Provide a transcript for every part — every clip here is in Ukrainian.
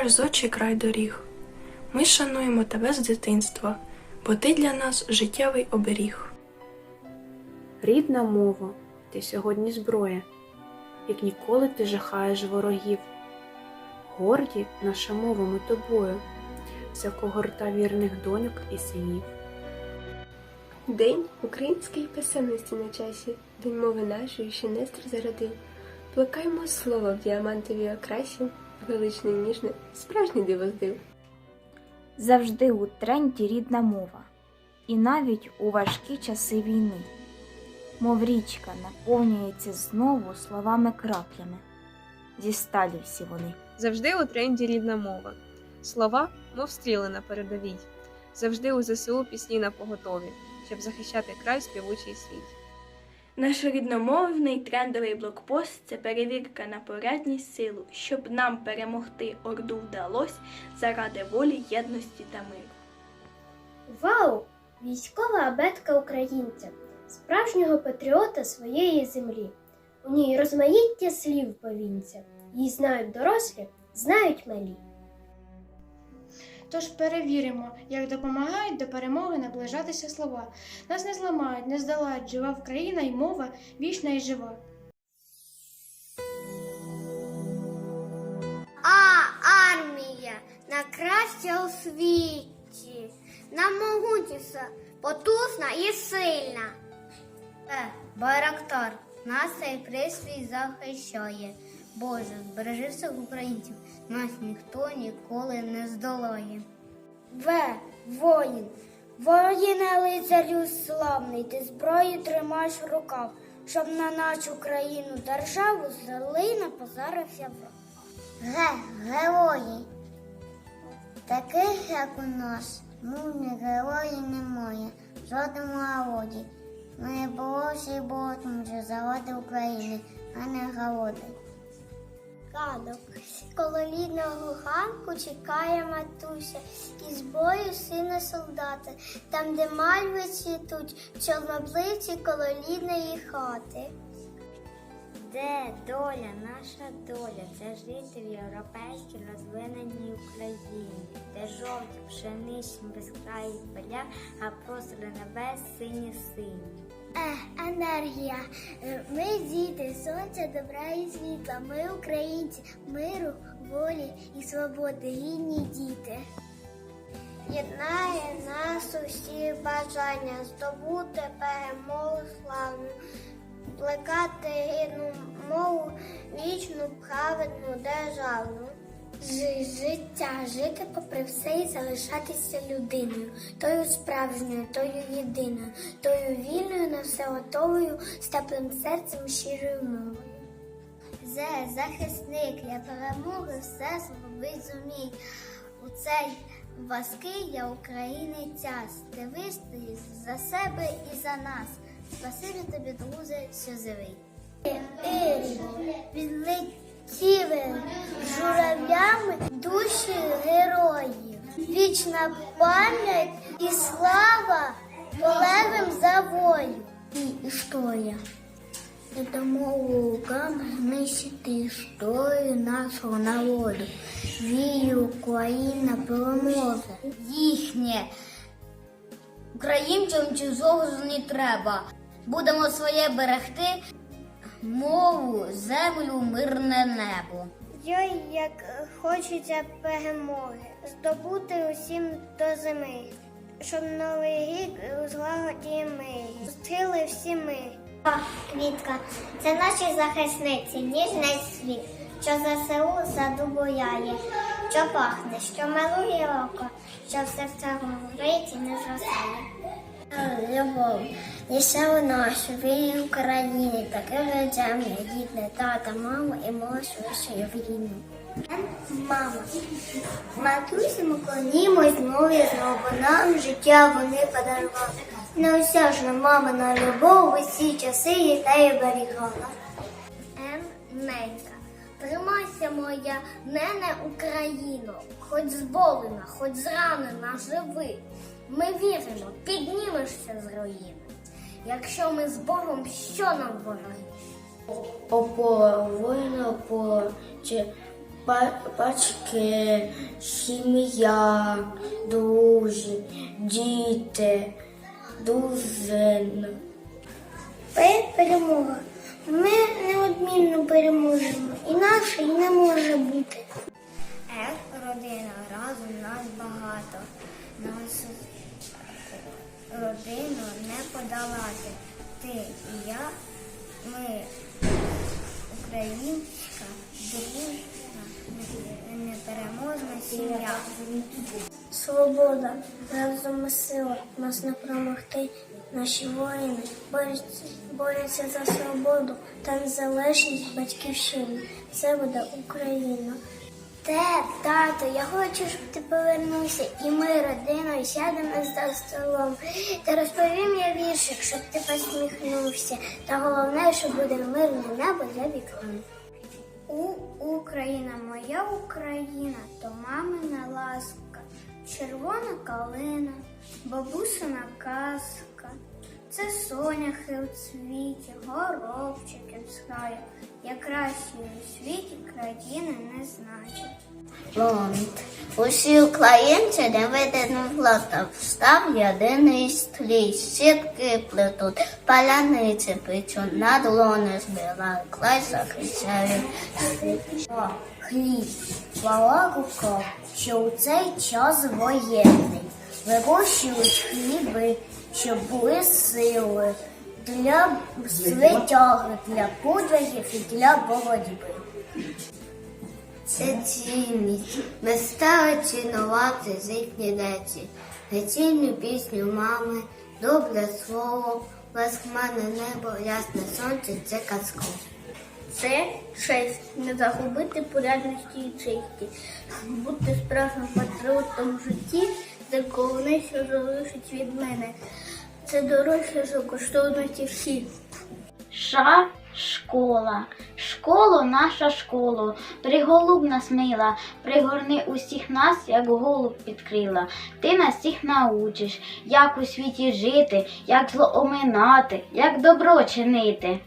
вертаєш з очі край доріг. Ми шануємо тебе з дитинства, бо ти для нас життєвий оберіг. Рідна мова, ти сьогодні зброя, як ніколи ти жахаєш ворогів. Горді наша мова ми тобою, за когорта вірних доньок і синів. День української писемності на часі, День мови нашої, що Нестор зародив. Плекаймо слово в діамантовій окрасі, величне, ніжне, справжнє диво здив. Завжди у тренді рідна мова, і навіть у важкі часи війни. Мов річка наповнюється знову словами краплями. Зі сталі всі вони. Завжди у тренді рідна мова. Слова, мов стріли на передовій. Завжди у ЗСУ пісні на поготові, щоб захищати край співучий світ. Наш рідномовний трендовий блокпост це перевірка на порядність силу, щоб нам перемогти Орду вдалось заради волі, єдності та миру. Вау! Військова абетка українця, справжнього патріота своєї землі. У ній розмаїття слів повінця. Її знають дорослі, знають малі. Тож перевіримо, як допомагають до перемоги наближатися слова. Нас не зламають, не здолають жива Україна і мова вічна і жива. А армія найкраща у світі, намогутніша, потужна і сильна. Е, Байрактар, нас цей присвій захищає. Боже, збережи всіх українців, нас ніхто ніколи не здолає. В, воїн, воїне лицарю славний, ти зброю тримаєш в руках, щоб на нашу країну державу злий не позарився враг. Ге, герої. Таких, як у нас, мужних героїв немає, в жодному народі. Не було ще було, тому що заради України, а не голоди. Ранок. Коло рідного ганку чекає матуся, із бою сина солдата, там, де мальви цвітуть, чорнобливці коло рідної хати. Де доля, наша доля, це жити в європейській розвиненій Україні, де жовті пшеничні безкраї поля, а простори небес сині сині. Ех, енергія. Е, Ми діти, сонця, добра і світла. Ми українці, миру, волі і свободи, гідні діти. Єднає нас усі бажання здобути перемогу славну, плекати гідну мову, вічну, праведну, державну. Жи- Життя, жити попри все і залишатися людиною, тою справжньою, тою єдиною, тою вільною на все готовою, з теплим серцем, щирою мовою. Зе, захисник, я перемоги все зробить зумій. У цей важкий я України час, ти вистоїш за себе і за нас. Спасибі тобі, друже, що живий. Відлетіли журавлями душі героїв. Вічна пам'ять і слава полевим завою. І історія. Я домову руками знищити історію нашого народу. Вірю, Україна переможе. Їхнє. Українцям чужого не треба. Будемо своє берегти, мову, землю, мирне небо. Йой, як хочеться перемоги, здобути усім до зими, щоб новий рік у злагоді ми зустріли всі ми. Квітка, це наші захисниці, ніжний світ, що ЗСУ саду бояє, що пахне, що милує око, що в серцях горить і не зростає. Любов, несе у нашу вільну Україні, таким життям, як гідне тата, мама і мого в війну. Мама, матусі ми клонімось знову і знову, нам життя вони подарували. Неосяжна мамина любов усі часи і нею берігала. М. Ненька, тримайся моя, нене Україно, хоч зболена, хоч зранена, живи. Ми віримо, піднімешся з руїни. Якщо ми з Богом, що нам вороги? Ополовина по чи ба- батьки, сім'я, друзі, діти, дружина. Перемога. Ми неодмінно переможемо. Інакше і не може бути. Ех, родина, разом нас багато. Нас родину не подолати. Ти і я, ми українська, дружна, непереможна сім'я. Свобода, разом сила, нас не промогти. Наші воїни борються, борються за свободу та незалежність батьківщини. Це буде Україна. Те, тато, я хочу, щоб ти повернувся, і ми родиною сядемо за столом. Та розповім я віршик, щоб ти посміхнувся. Та головне, що буде мирне небо за вікном. У Україна, моя Україна, то мамина ласка, червона калина, бабусина казка. Це соняхи у цвіті, горобчики в згаю. Я кращої у світі країни не значить. Фронт. Усі українці не видано злата, встав єдиний стрій, сітки плетуть, паляниці печуть, на долони збирають, край захищають. Хліб, рука, що у цей час воєнний вирощують хліби, щоб були сили для звитяги, для подвигів і для боротьби. Це цінність. Ми стали цінувати з їхні речі. Гацільну пісню мами, добре слово, безхмарне небо, ясне сонце це казко. Це честь не загубити порядності і честі, бути справжнім патріотом в житті, це головне, що залишить від мене. Це дорожче за коштовності всі. Ша школа, школо, наша школо, приголуб нас мила, пригорни усіх нас, як голуб підкрила. Ти нас всіх научиш, як у світі жити, як зло оминати, як добро чинити.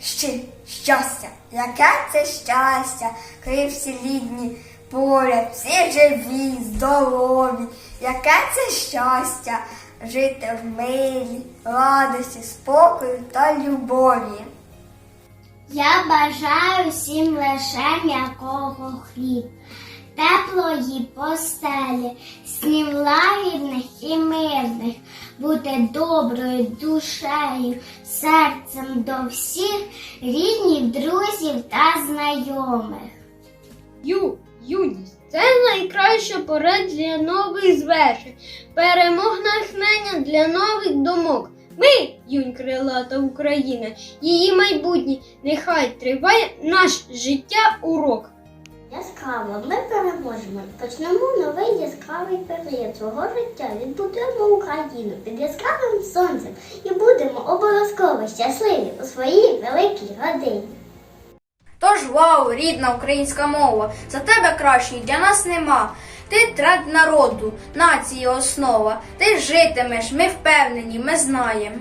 Ще щастя, яке це щастя, коли всі рідні поряд, всі живі, здорові, яке це щастя жити в милі, радості, спокою та любові. Я бажаю всім лише м'якого хліб, теплої постелі, снів лагідних і мирних, бути доброю душею, серцем до всіх рідних, друзів та знайомих. Ю. Це найкраща пора для нових звершень, перемог натхнення для нових думок. Ми, юнь крилата Україна, її майбутнє, нехай триває наш життя урок. Яскраво, ми переможемо. Почнемо новий яскравий період свого життя. Відбудуємо Україну під яскравим сонцем і будемо обов'язково щасливі у своїй великій родині. Тож вау, рідна українська мова, за тебе кращої для нас нема. Ти тренд народу, нації основа. Ти житимеш, ми впевнені, ми знаємо.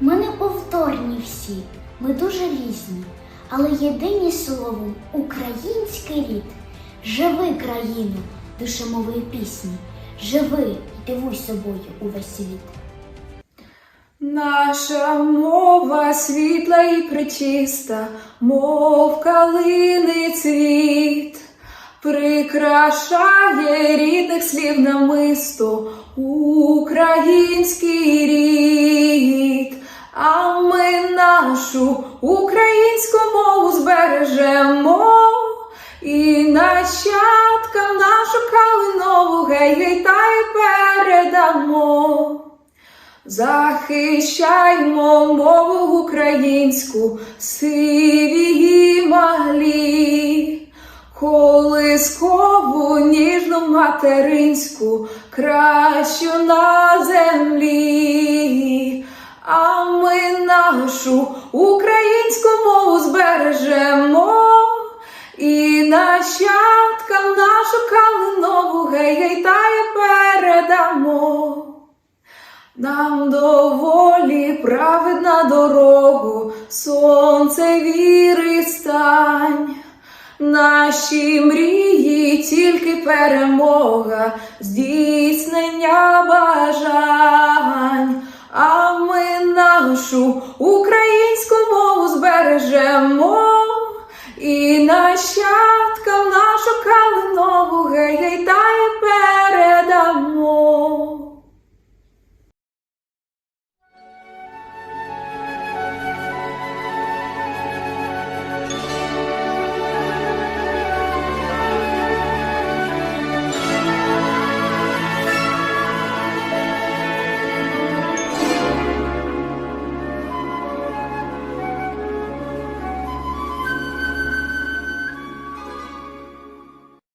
Ми не повторні всі, ми дуже різні, але єдині словом український рід. Живи країну, душемової пісні, живи і дивуй собою увесь світ. Наша мова світла і причиста, мов калини цвіт, прикрашає рідних слів намисто український рід, а ми нашу українську мову збережемо. І нащадкам нашу калинову гей-гей та й передамо. Захищаймо мову українську, сиві маглі, колискову ніжну материнську, кращу на землі. А ми нашу українську мову збережемо. І нащадкам нашу калинову гей-гей та й передамо. Нам доволі праведна дорогу, сонце віри стань. Наші мрії тільки перемога, здійснення